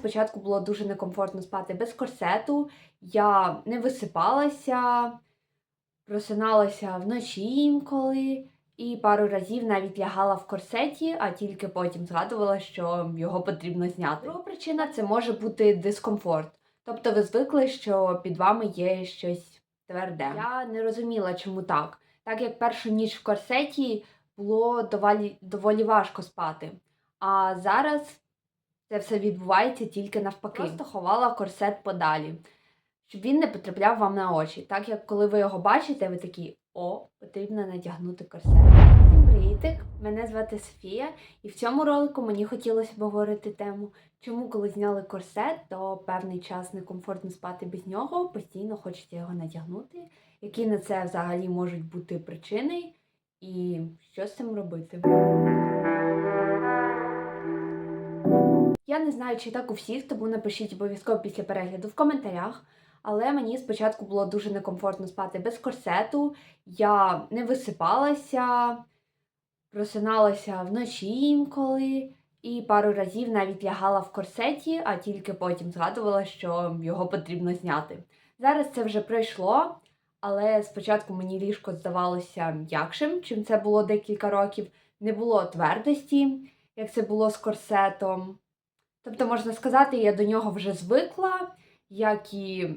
спочатку було дуже некомфортно спати без корсету, я не висипалася, просиналася вночі інколи, і пару разів навіть лягала в корсеті, а тільки потім згадувала, що його потрібно зняти. Друга причина це може бути дискомфорт. Тобто ви звикли, що під вами є щось тверде. Я не розуміла, чому так. Так як першу ніч в корсеті було доволі, доволі важко спати. А зараз це все відбувається тільки навпаки. Просто ховала корсет подалі, щоб він не потрапляв вам на очі. Так як коли ви його бачите, ви такі о, потрібно надягнути корсет. Всім привітик! Мене звати Софія, і в цьому ролику мені хотілося б говорити тему, чому, коли зняли корсет, то певний час некомфортно спати без нього, постійно хочеться його надягнути, які на це взагалі можуть бути причини, і що з цим робити. Я не знаю, чи так у всіх, тому напишіть обов'язково після перегляду в коментарях. Але мені спочатку було дуже некомфортно спати без корсету. Я не висипалася, просиналася вночі інколи, і пару разів навіть лягала в корсеті, а тільки потім згадувала, що його потрібно зняти. Зараз це вже пройшло, але спочатку мені ліжко здавалося м'якшим, чим це було декілька років. Не було твердості, як це було з корсетом. Тобто, можна сказати, я до нього вже звикла, як і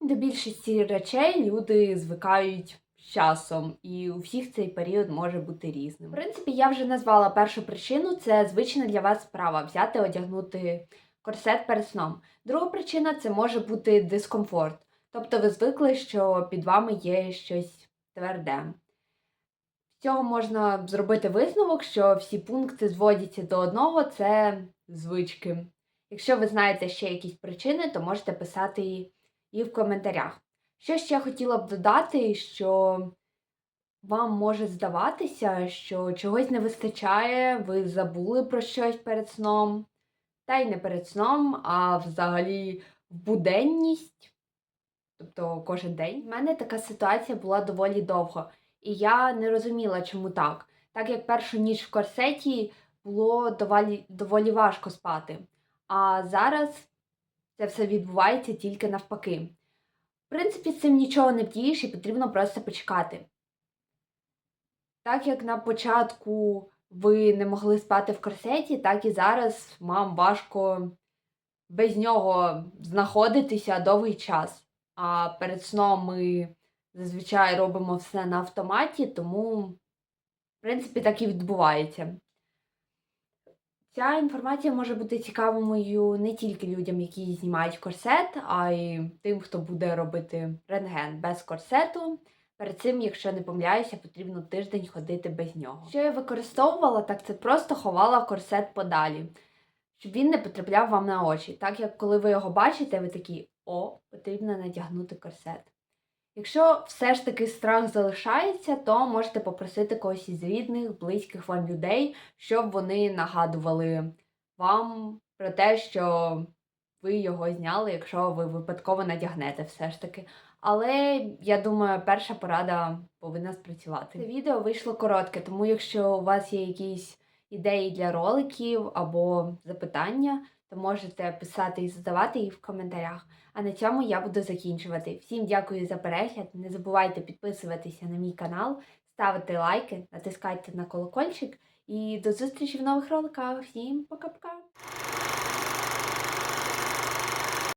до більшості речей люди звикають з часом, і у всіх цей період може бути різним. В принципі, я вже назвала першу причину це звична для вас справа взяти, одягнути корсет перед сном. Друга причина це може бути дискомфорт. Тобто ви звикли, що під вами є щось тверде. Цього можна зробити висновок, що всі пункти зводяться до одного це звички. Якщо ви знаєте ще якісь причини, то можете писати і в коментарях. Що ще хотіла б додати, що вам може здаватися, що чогось не вистачає, ви забули про щось перед сном, та й не перед сном, а взагалі в буденність, тобто кожен день. У мене така ситуація була доволі довго, і я не розуміла, чому так. Так як першу ніч в корсеті було доволі, доволі важко спати. А зараз це все відбувається тільки навпаки. В принципі, цим нічого не вдієш і потрібно просто почекати. Так як на початку ви не могли спати в корсеті, так і зараз вам важко без нього знаходитися довгий час. А перед сном ми зазвичай робимо все на автоматі, тому, в принципі, так і відбувається. Ця інформація може бути цікавою не тільки людям, які знімають корсет, а й тим, хто буде робити рентген без корсету. Перед цим, якщо не помиляюся, потрібно тиждень ходити без нього. Що я використовувала, так це просто ховала корсет подалі, щоб він не потрапляв вам на очі. Так як коли ви його бачите, ви такі о, потрібно надягнути корсет. Якщо все ж таки страх залишається, то можете попросити когось із рідних, близьких вам людей, щоб вони нагадували вам про те, що ви його зняли, якщо ви випадково надягнете все ж таки. Але я думаю, перша порада повинна спрацювати. Це відео вийшло коротке, тому якщо у вас є якісь ідеї для роликів або запитання, то можете писати і задавати їх в коментарях. А на цьому я буду закінчувати. Всім дякую за перегляд. Не забувайте підписуватися на мій канал, ставити лайки, натискайте на колокольчик. І до зустрічі в нових роликах. Всім пока-пока!